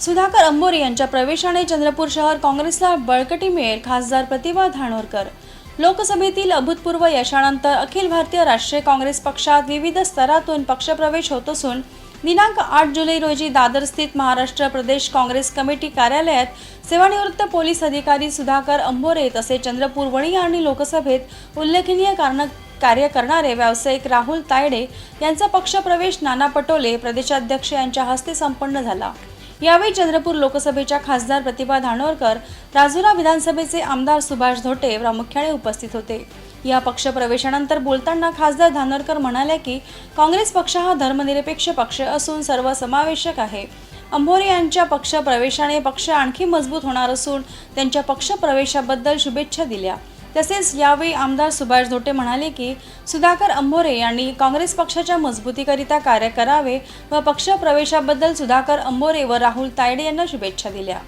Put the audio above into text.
सुधाकर अंबोरे यांच्या प्रवेशाने चंद्रपूर शहर काँग्रेसला बळकटी मिळेल खासदार प्रतिभा धानोरकर. लोकसभेतील अभूतपूर्व यशानंतर अखिल भारतीय राष्ट्रीय काँग्रेस पक्षात विविध स्तरातून पक्षप्रवेश होत असून दिनांक आठ जुलै रोजी दादर स्थित महाराष्ट्र प्रदेश काँग्रेस कमिटी कार्यालयात सेवानिवृत्त पोलीस अधिकारी सुधाकर अंबोरे तसेच चंद्रपूर वणी आणि लोकसभेत उल्लेखनीय कारण कार्य करणारे व्यावसायिक राहुल तायडे यांचा पक्षप्रवेश नाना पटोले प्रदेशाध्यक्ष यांच्या हस्ते संपन्न झाला. यावेळी चंद्रपूर लोकसभेच्या खासदार प्रतिभा धानोरकर राजुरा विधानसभेचे आमदार सुभाष धोटे प्रामुख्याने उपस्थित होते. या पक्षप्रवेशानंतर बोलताना खासदार धानोरकर म्हणाल्या की काँग्रेस पक्ष हा धर्मनिरपेक्ष पक्ष असून सर्वसमावेशक आहे. अंभोरे यांच्या पक्ष प्रवेशाने पक्ष आणखी मजबूत होणार असून त्यांच्या पक्ष प्रवेशाबद्दल शुभेच्छा दिल्या. तसेच यावेळी आमदार सुभाष धोटे म्हणाले की सुधाकर अंभोरे यांनी काँग्रेस पक्षाच्या मजबूतीकरिता कार्य करावे व पक्ष प्रवेशाबद्दल सुधाकर अंभोरे व राहुल तायडे यांना शुभेच्छा दिल्या.